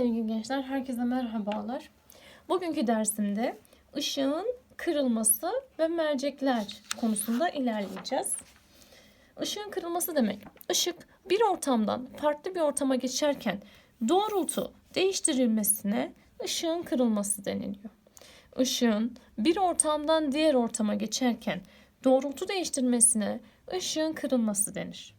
sevgili gençler, herkese merhabalar. Bugünkü dersimde ışığın kırılması ve mercekler konusunda ilerleyeceğiz. Işığın kırılması demek, ışık bir ortamdan farklı bir ortama geçerken doğrultu değiştirilmesine ışığın kırılması deniliyor. Işığın bir ortamdan diğer ortama geçerken doğrultu değiştirmesine ışığın kırılması denir.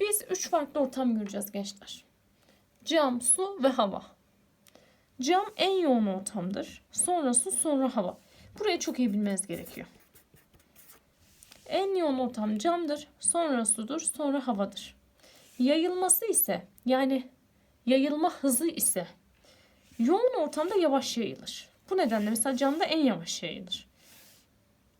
Biz üç farklı ortam göreceğiz gençler. Cam, su ve hava. Cam en yoğun ortamdır. Sonra su, sonra hava. Burayı çok iyi bilmeniz gerekiyor. En yoğun ortam camdır, sonra sudur, sonra havadır. Yayılması ise yani yayılma hızı ise yoğun ortamda yavaş yayılır. Bu nedenle mesela camda en yavaş yayılır.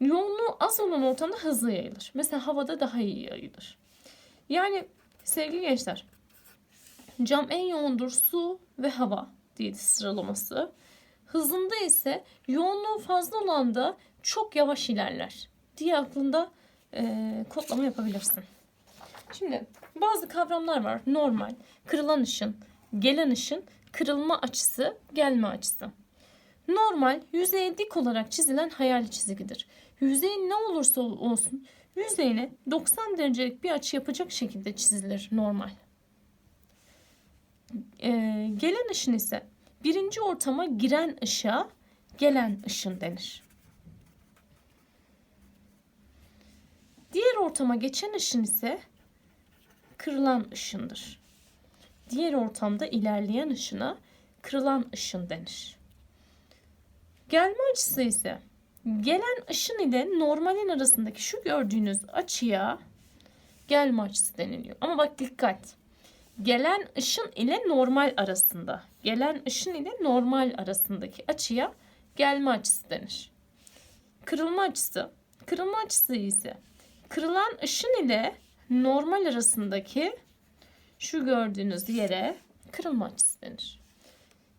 Yoğunluğu az olan ortamda hızlı yayılır. Mesela havada daha iyi yayılır. Yani sevgili gençler Cam en yoğundur su ve hava diye sıralaması. Hızında ise yoğunluğu fazla olan da çok yavaş ilerler diye aklında e, kodlama yapabilirsin. Şimdi bazı kavramlar var. Normal, kırılan ışın, gelen ışın, kırılma açısı, gelme açısı. Normal, yüzeye dik olarak çizilen hayali çizgidir. Yüzey ne olursa olsun yüzeyine 90 derecelik bir açı yapacak şekilde çizilir normal. Ee, gelen ışın ise birinci ortama giren ışığa gelen ışın denir. Diğer ortama geçen ışın ise kırılan ışındır. Diğer ortamda ilerleyen ışına kırılan ışın denir. Gelme açısı ise gelen ışın ile normalin arasındaki şu gördüğünüz açıya gelme açısı deniliyor. Ama bak dikkat gelen ışın ile normal arasında, gelen ışın ile normal arasındaki açıya gelme açısı denir. Kırılma açısı, kırılma açısı ise kırılan ışın ile normal arasındaki şu gördüğünüz yere kırılma açısı denir.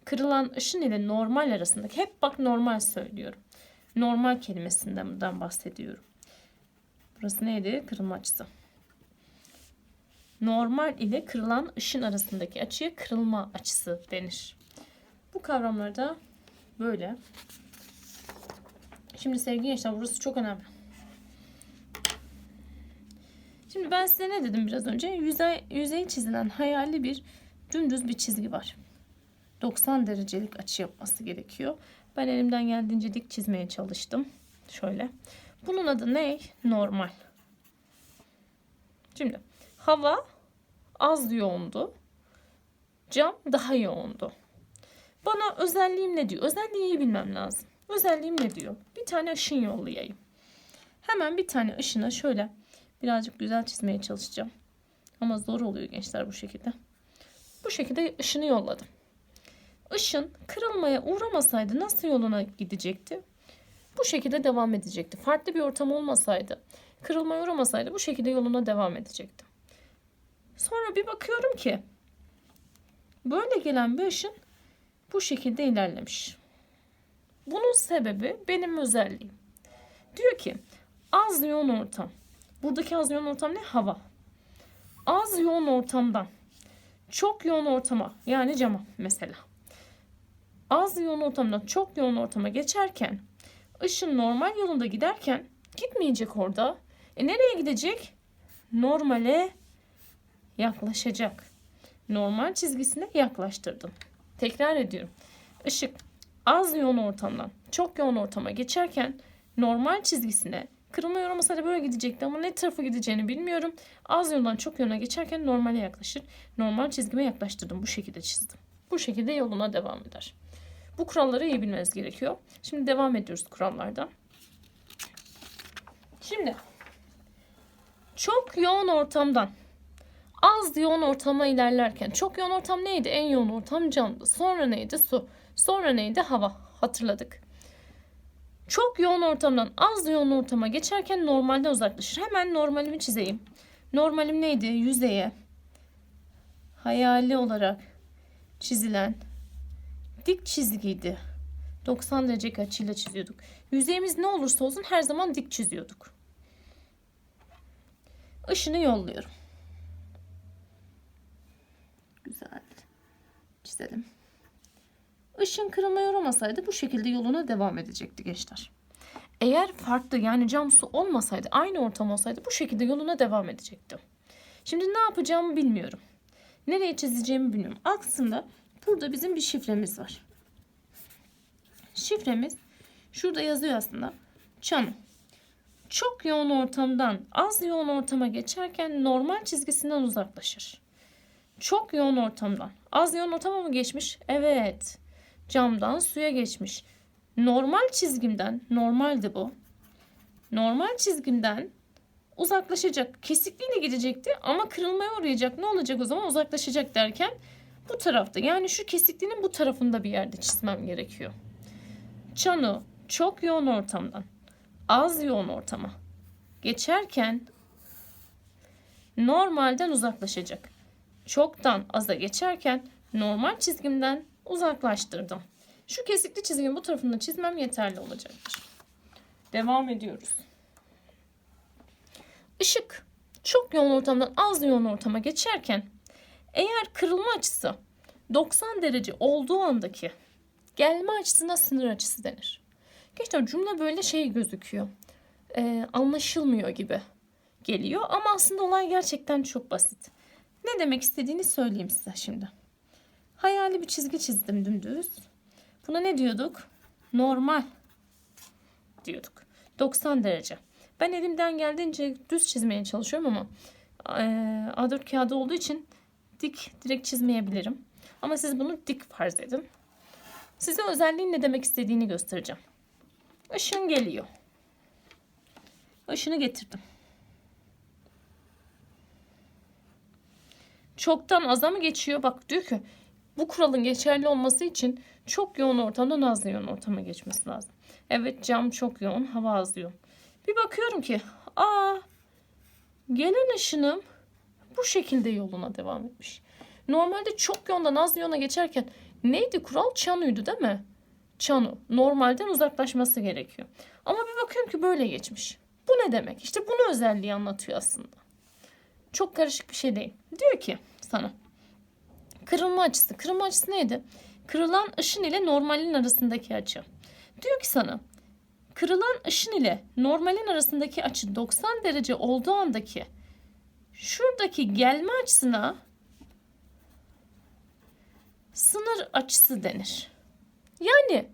Kırılan ışın ile normal arasındaki hep bak normal söylüyorum. Normal kelimesinden bahsediyorum. Burası neydi? Kırılma açısı normal ile kırılan ışın arasındaki açıya kırılma açısı denir. Bu kavramlar da böyle. Şimdi sevgili gençler burası çok önemli. Şimdi ben size ne dedim biraz önce? Yüzey, yüzey çizilen hayali bir dümdüz bir çizgi var. 90 derecelik açı yapması gerekiyor. Ben elimden geldiğince dik çizmeye çalıştım. Şöyle. Bunun adı ne? Normal. Şimdi hava az yoğundu. Cam daha yoğundu. Bana özelliğim ne diyor? Özelliği bilmem lazım. Özelliğim ne diyor? Bir tane ışın yollayayım. Hemen bir tane ışını şöyle birazcık güzel çizmeye çalışacağım. Ama zor oluyor gençler bu şekilde. Bu şekilde ışını yolladım. Işın kırılmaya uğramasaydı nasıl yoluna gidecekti? Bu şekilde devam edecekti. Farklı bir ortam olmasaydı, kırılmaya uğramasaydı bu şekilde yoluna devam edecekti. Sonra bir bakıyorum ki böyle gelen bir ışın bu şekilde ilerlemiş. Bunun sebebi benim özelliğim. Diyor ki az yoğun ortam. Buradaki az yoğun ortam ne? Hava. Az yoğun ortamdan çok yoğun ortama yani cama mesela. Az yoğun ortamdan çok yoğun ortama geçerken ışın normal yolunda giderken gitmeyecek orada. E nereye gidecek? Normale yaklaşacak. Normal çizgisine yaklaştırdım. Tekrar ediyorum. Işık az yoğun ortamdan çok yoğun ortama geçerken normal çizgisine kırılma yoraması da böyle gidecekti ama ne tarafa gideceğini bilmiyorum. Az yoğundan çok yoğuna geçerken normale yaklaşır. Normal çizgime yaklaştırdım. Bu şekilde çizdim. Bu şekilde yoluna devam eder. Bu kuralları iyi bilmeniz gerekiyor. Şimdi devam ediyoruz kurallardan. Şimdi çok yoğun ortamdan az yoğun ortama ilerlerken çok yoğun ortam neydi? En yoğun ortam camdı. Sonra neydi? Su. Sonra neydi? Hava. Hatırladık. Çok yoğun ortamdan az yoğun ortama geçerken normalden uzaklaşır. Hemen normalimi çizeyim. Normalim neydi? Yüzeye hayali olarak çizilen dik çizgiydi. 90 derece açıyla çiziyorduk. Yüzeyimiz ne olursa olsun her zaman dik çiziyorduk. Işını yolluyorum. Çizelim. Işın kırılmaya uğramasaydı bu şekilde yoluna devam edecekti gençler. Eğer farklı yani cam su olmasaydı aynı ortam olsaydı bu şekilde yoluna devam edecekti. Şimdi ne yapacağımı bilmiyorum. Nereye çizeceğimi bilmiyorum. Aslında burada bizim bir şifremiz var. Şifremiz şurada yazıyor aslında. Çanı. Çok yoğun ortamdan az yoğun ortama geçerken normal çizgisinden uzaklaşır. Çok yoğun ortamdan az yoğun ortama mı geçmiş? Evet. Camdan suya geçmiş. Normal çizgimden, normaldi bu. Normal çizgimden uzaklaşacak. Kesikliğiyle gidecekti ama kırılmaya uğrayacak. Ne olacak o zaman? Uzaklaşacak derken bu tarafta. Yani şu kesikliğinin bu tarafında bir yerde çizmem gerekiyor. Çanu çok yoğun ortamdan az yoğun ortama geçerken normalden uzaklaşacak. Çoktan aza geçerken normal çizgimden uzaklaştırdım. Şu kesikli çizginin bu tarafını çizmem yeterli olacaktır. Devam ediyoruz. Işık çok yoğun ortamdan az yoğun ortama geçerken eğer kırılma açısı 90 derece olduğu andaki gelme açısına sınır açısı denir. Gençler cümle böyle şey gözüküyor. Ee, anlaşılmıyor gibi geliyor ama aslında olay gerçekten çok basit. Ne demek istediğini söyleyeyim size şimdi. Hayali bir çizgi çizdim dümdüz. Buna ne diyorduk? Normal diyorduk. 90 derece. Ben elimden geldiğince düz çizmeye çalışıyorum ama e, A4 kağıdı olduğu için dik direkt çizmeyebilirim. Ama siz bunu dik farz edin. Size özelliğin ne demek istediğini göstereceğim. Işın geliyor. Işını getirdim. Çoktan aza mı geçiyor? Bak diyor ki bu kuralın geçerli olması için çok yoğun ortamdan az yoğun ortama geçmesi lazım. Evet cam çok yoğun, hava az yoğun. Bir bakıyorum ki aa gelen ışınım bu şekilde yoluna devam etmiş. Normalde çok yoğundan az yoğuna geçerken neydi kural? Çanuydu değil mi? Çanu. Normalden uzaklaşması gerekiyor. Ama bir bakıyorum ki böyle geçmiş. Bu ne demek? İşte bunu özelliği anlatıyor aslında. Çok karışık bir şey değil. Diyor ki sana. Kırılma açısı. Kırılma açısı neydi? Kırılan ışın ile normalin arasındaki açı. Diyor ki sana kırılan ışın ile normalin arasındaki açı 90 derece olduğu andaki şuradaki gelme açısına sınır açısı denir. Yani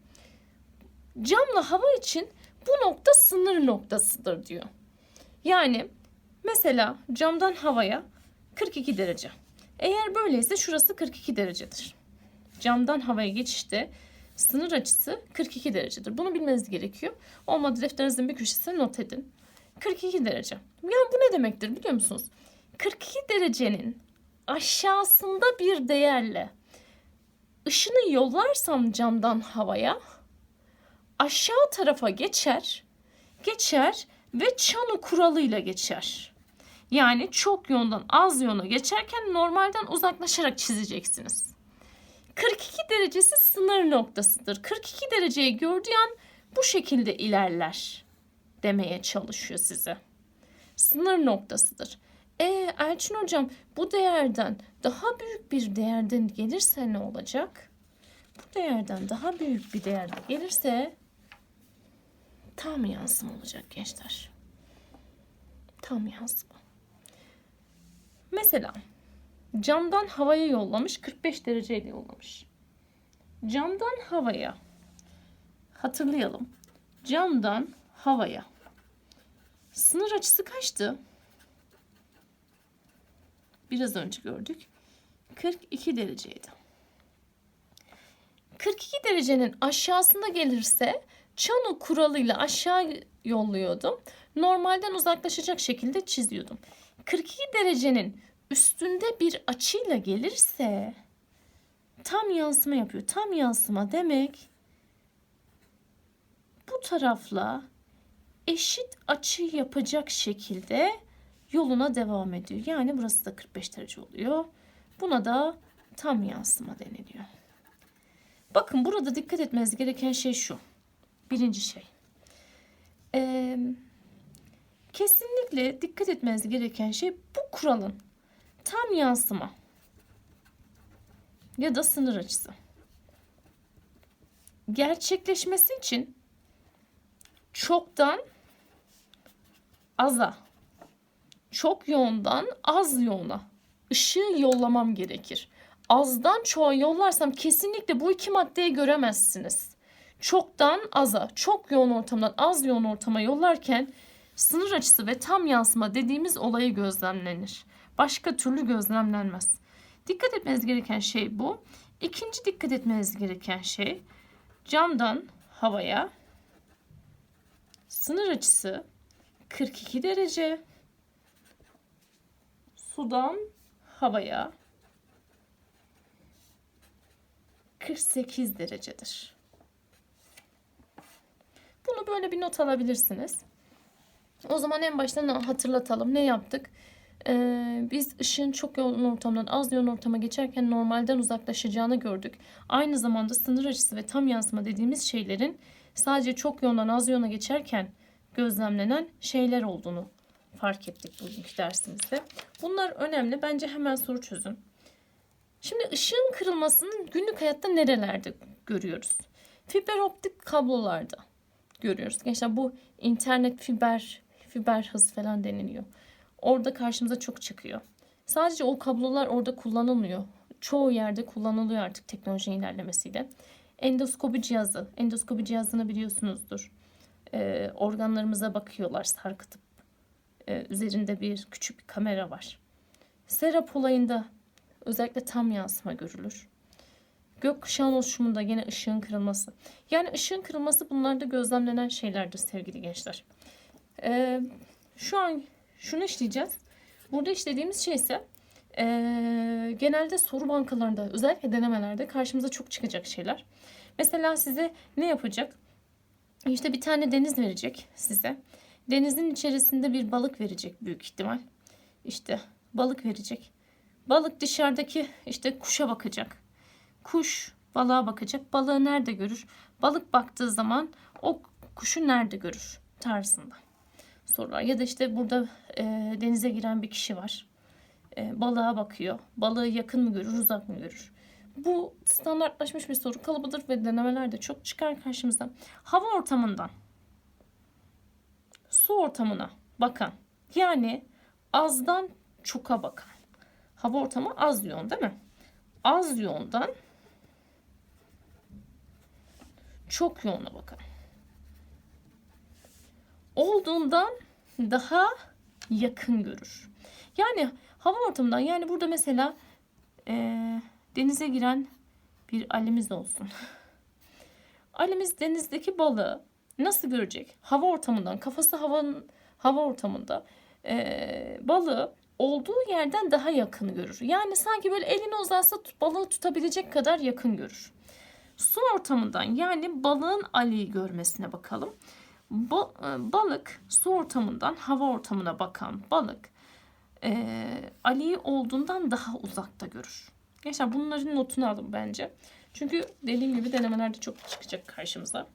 camla hava için bu nokta sınır noktasıdır diyor. Yani mesela camdan havaya 42 derece. Eğer böyleyse şurası 42 derecedir. Camdan havaya geçişte sınır açısı 42 derecedir. Bunu bilmeniz gerekiyor. Olmadı defterinizin bir köşesine not edin. 42 derece. Yani bu ne demektir biliyor musunuz? 42 derecenin aşağısında bir değerle ışını yollarsam camdan havaya aşağı tarafa geçer, geçer ve çanı kuralıyla geçer. Yani çok yoğundan az yoğuna geçerken normalden uzaklaşarak çizeceksiniz. 42 derecesi sınır noktasıdır. 42 dereceyi gördüğü an bu şekilde ilerler demeye çalışıyor size. Sınır noktasıdır. E Elçin hocam bu değerden daha büyük bir değerden gelirse ne olacak? Bu değerden daha büyük bir değerde gelirse tam yansıma olacak gençler. Tam yansıma. Mesela camdan havaya yollamış 45 dereceyle yollamış. Camdan havaya hatırlayalım. Camdan havaya sınır açısı kaçtı? Biraz önce gördük. 42 dereceydi. 42 derecenin aşağısında gelirse Çano kuralıyla aşağı yolluyordum. Normalden uzaklaşacak şekilde çiziyordum. 42 derecenin üstünde bir açıyla gelirse tam yansıma yapıyor. Tam yansıma demek bu tarafla eşit açı yapacak şekilde yoluna devam ediyor. Yani burası da 45 derece oluyor. Buna da tam yansıma deniliyor. Bakın burada dikkat etmeniz gereken şey şu. Birinci şey. Ee, kesinlikle dikkat etmeniz gereken şey bu kuralın tam yansıma ya da sınır açısı. gerçekleşmesi için çoktan aza, çok yoğundan az yoğuna ışığı yollamam gerekir. Azdan çoğa yollarsam kesinlikle bu iki maddeyi göremezsiniz. Çoktan aza, çok yoğun ortamdan az yoğun ortama yollarken sınır açısı ve tam yansıma dediğimiz olayı gözlemlenir. Başka türlü gözlemlenmez. Dikkat etmeniz gereken şey bu. İkinci dikkat etmeniz gereken şey camdan havaya sınır açısı 42 derece sudan havaya 48 derecedir. Bunu böyle bir not alabilirsiniz. O zaman en baştan hatırlatalım. Ne yaptık? Ee, biz ışığın çok yoğun ortamdan az yoğun ortama geçerken normalden uzaklaşacağını gördük. Aynı zamanda sınır açısı ve tam yansıma dediğimiz şeylerin sadece çok yoğundan az yoğuna geçerken gözlemlenen şeyler olduğunu fark ettik bugünkü dersimizde. Bunlar önemli. Bence hemen soru çözün. Şimdi ışığın kırılmasını günlük hayatta nerelerde görüyoruz? Fiber optik kablolarda görüyoruz. Gençler bu internet fiber fiber hız falan deniliyor. Orada karşımıza çok çıkıyor. Sadece o kablolar orada kullanılmıyor. Çoğu yerde kullanılıyor artık teknoloji ilerlemesiyle. Endoskopi cihazı. Endoskopi cihazını biliyorsunuzdur. Ee, organlarımıza bakıyorlar sarkıtıp. Ee, üzerinde bir küçük bir kamera var. Serap olayında özellikle tam yansıma görülür. Gökkuşağın oluşumunda yine ışığın kırılması. Yani ışığın kırılması bunlarda gözlemlenen şeylerdir sevgili gençler. Ee, şu an şunu işleyeceğiz. Burada işlediğimiz şey ise ee, genelde soru bankalarında özellikle denemelerde karşımıza çok çıkacak şeyler. Mesela size ne yapacak? İşte bir tane deniz verecek size. Denizin içerisinde bir balık verecek büyük ihtimal. İşte balık verecek. Balık dışarıdaki işte kuşa bakacak. Kuş balığa bakacak. Balığı nerede görür? Balık baktığı zaman o kuşu nerede görür tarzında sorular. Ya da işte burada e, denize giren bir kişi var. E, balığa bakıyor. Balığı yakın mı görür, uzak mı görür? Bu standartlaşmış bir soru kalıbıdır ve denemelerde çok çıkar karşımıza. Hava ortamından su ortamına bakan yani azdan çoka bakan. Hava ortamı az yoğun değil mi? Az yoğundan çok yoğuna bakan. Olduğundan daha yakın görür. Yani hava ortamından yani burada mesela e, denize giren bir alimiz olsun. Alimiz denizdeki balığı nasıl görecek? Hava ortamından, kafası havanın hava ortamında e, balığı olduğu yerden daha yakın görür. Yani sanki böyle elini uzatsa balığı tutabilecek kadar yakın görür. Su ortamından yani balığın Ali'yi görmesine bakalım. Ba balık su ortamından hava ortamına bakan balık e, Ali'yi olduğundan daha uzakta görür. Gençler bunların notunu alın bence. Çünkü dediğim gibi denemelerde çok çıkacak karşımıza.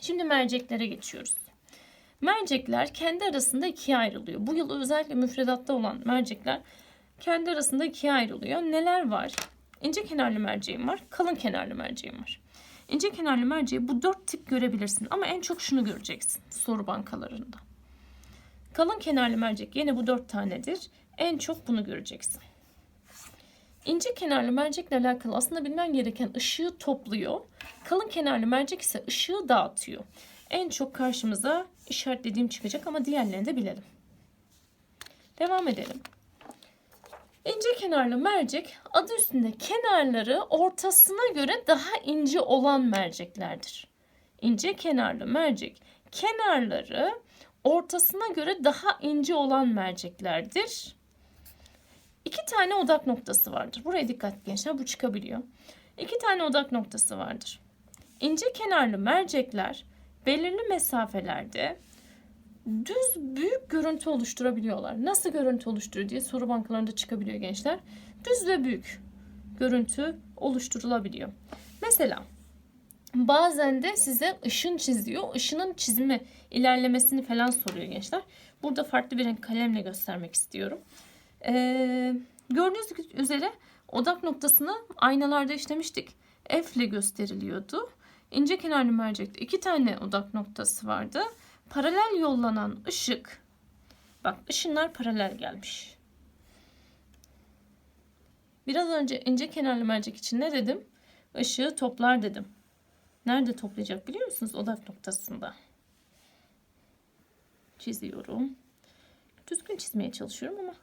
Şimdi merceklere geçiyoruz. Mercekler kendi arasında ikiye ayrılıyor. Bu yıl özellikle müfredatta olan mercekler kendi arasında ikiye ayrılıyor. Neler var? İnce kenarlı merceğim var, kalın kenarlı merceğim var. İnce kenarlı merceği bu dört tip görebilirsin ama en çok şunu göreceksin soru bankalarında. Kalın kenarlı mercek yine bu dört tanedir. En çok bunu göreceksin. İnce kenarlı mercekle alakalı aslında bilmen gereken ışığı topluyor. Kalın kenarlı mercek ise ışığı dağıtıyor. En çok karşımıza işaretlediğim çıkacak ama diğerlerini de bilelim. Devam edelim. İnce kenarlı mercek adı üstünde kenarları ortasına göre daha ince olan merceklerdir. İnce kenarlı mercek kenarları ortasına göre daha ince olan merceklerdir. İki tane odak noktası vardır. Buraya dikkat gençler bu çıkabiliyor. İki tane odak noktası vardır. İnce kenarlı mercekler belirli mesafelerde düz büyük görüntü oluşturabiliyorlar. Nasıl görüntü oluşturuyor diye soru bankalarında çıkabiliyor gençler. Düz ve büyük görüntü oluşturulabiliyor. Mesela bazen de size ışın çiziyor. Işının çizimi ilerlemesini falan soruyor gençler. Burada farklı bir renk kalemle göstermek istiyorum. Ee, gördüğünüz üzere odak noktasını aynalarda işlemiştik. F ile gösteriliyordu. ince kenarlı mercekte iki tane odak noktası vardı. Paralel yollanan ışık bak ışınlar paralel gelmiş. Biraz önce ince kenarlı mercek için ne dedim? Işığı toplar dedim. Nerede toplayacak biliyor musunuz? Odak noktasında. Çiziyorum. Düzgün çizmeye çalışıyorum ama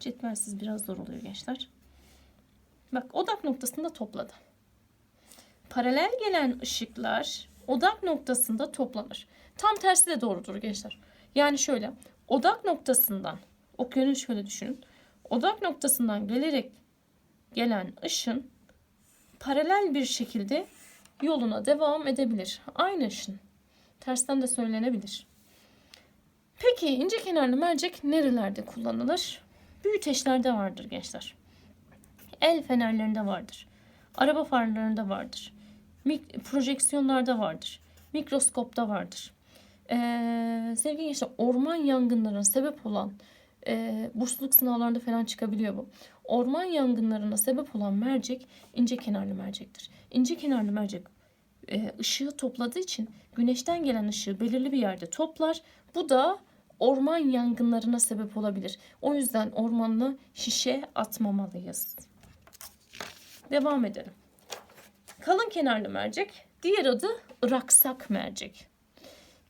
cetvelsiz biraz zor oluyor gençler. Bak odak noktasında topladı. Paralel gelen ışıklar odak noktasında toplanır. Tam tersi de doğrudur gençler. Yani şöyle odak noktasından okyanus şöyle düşünün. Odak noktasından gelerek gelen ışın paralel bir şekilde yoluna devam edebilir. Aynı ışın. Tersten de söylenebilir. Peki ince kenarlı mercek nerelerde kullanılır? Büyüteçlerde vardır gençler. El fenerlerinde vardır. Araba farlarında vardır. Mik- projeksiyonlarda vardır. Mikroskopta vardır. Ee, sevgili gençler orman yangınlarına sebep olan e, bursluluk sınavlarında falan çıkabiliyor bu. Orman yangınlarına sebep olan mercek ince kenarlı mercektir. İnce kenarlı mercek e, ışığı topladığı için güneşten gelen ışığı belirli bir yerde toplar. Bu da orman yangınlarına sebep olabilir. O yüzden ormanına şişe atmamalıyız. Devam edelim. Kalın kenarlı mercek, diğer adı ıraksak mercek.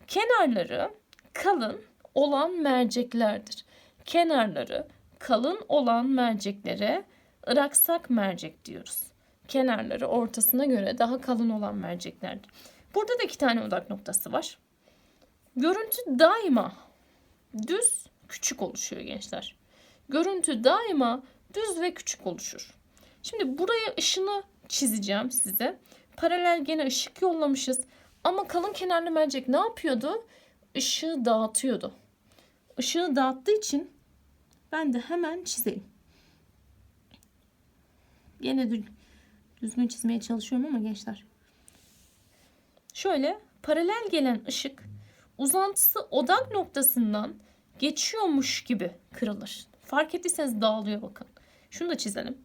Kenarları kalın olan merceklerdir. Kenarları kalın olan merceklere ıraksak mercek diyoruz. Kenarları ortasına göre daha kalın olan merceklerdir. Burada da iki tane odak noktası var. Görüntü daima düz küçük oluşuyor gençler. Görüntü daima düz ve küçük oluşur. Şimdi buraya ışını çizeceğim size. Paralel gene ışık yollamışız. Ama kalın kenarlı mercek ne yapıyordu? Işığı dağıtıyordu. Işığı dağıttığı için ben de hemen çizeyim. Dü- düzgün çizmeye çalışıyorum ama gençler. Şöyle paralel gelen ışık uzantısı odak noktasından geçiyormuş gibi kırılır. Fark ettiyseniz dağılıyor bakın. Şunu da çizelim.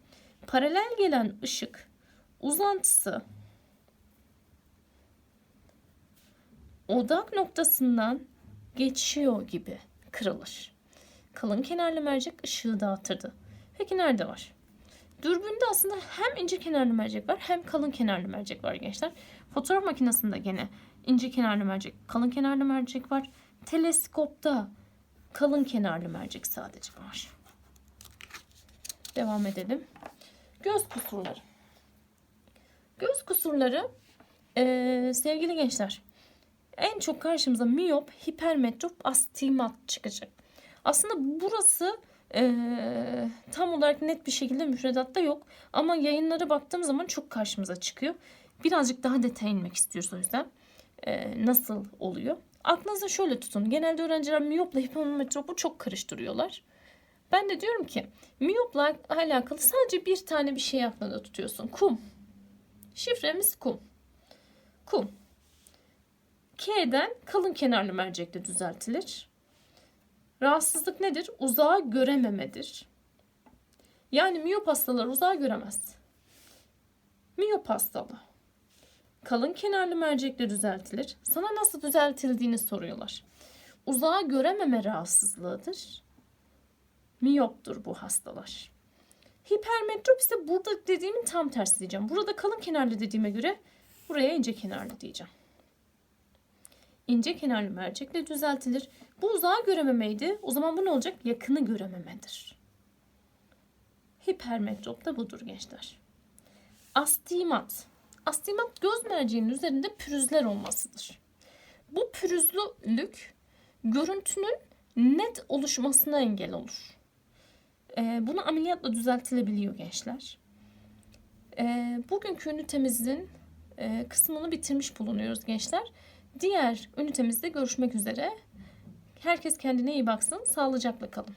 Paralel gelen ışık uzantısı odak noktasından geçiyor gibi kırılır. Kalın kenarlı mercek ışığı dağıtırdı. Peki nerede var? Dürbünde aslında hem ince kenarlı mercek var hem kalın kenarlı mercek var gençler. Fotoğraf makinesinde gene ince kenarlı mercek, kalın kenarlı mercek var. Teleskopta kalın kenarlı mercek sadece var. Devam edelim. Göz kusurları. Göz kusurları eee, sevgili gençler en çok karşımıza miyop, hipermetrop, astigmat çıkacak. Aslında burası eee, tam olarak net bir şekilde müfredatta yok. Ama yayınlara baktığım zaman çok karşımıza çıkıyor. Birazcık daha detay inmek istiyoruz o yüzden. Eee, nasıl oluyor? Aklınızda şöyle tutun. Genelde öğrenciler miyopla hipermetropu çok karıştırıyorlar. Ben de diyorum ki miyopla alakalı sadece bir tane bir şey aklında tutuyorsun. Kum. Şifremiz kum. Kum. K'den kalın kenarlı mercekle düzeltilir. Rahatsızlık nedir? Uzağı görememedir. Yani miyop hastalar uzağı göremez. Miyop hastalığı. Kalın kenarlı mercekle düzeltilir. Sana nasıl düzeltildiğini soruyorlar. Uzağı görememe rahatsızlığıdır. Miyoptur bu hastalar. Hipermetrop ise burada dediğimin tam tersi diyeceğim. Burada kalın kenarlı dediğime göre buraya ince kenarlı diyeceğim. İnce kenarlı mercekle düzeltilir. Bu uzağı görememeydi. O zaman bu ne olacak? Yakını görememedir. Hipermetrop da budur gençler. Astigmat. Astigmat göz merceğinin üzerinde pürüzler olmasıdır. Bu pürüzlülük görüntünün net oluşmasına engel olur. Ee, bunu ameliyatla düzeltilebiliyor gençler. Ee, bugünkü ünitemizin e, kısmını bitirmiş bulunuyoruz gençler. Diğer ünitemizde görüşmek üzere. Herkes kendine iyi baksın. Sağlıcakla kalın.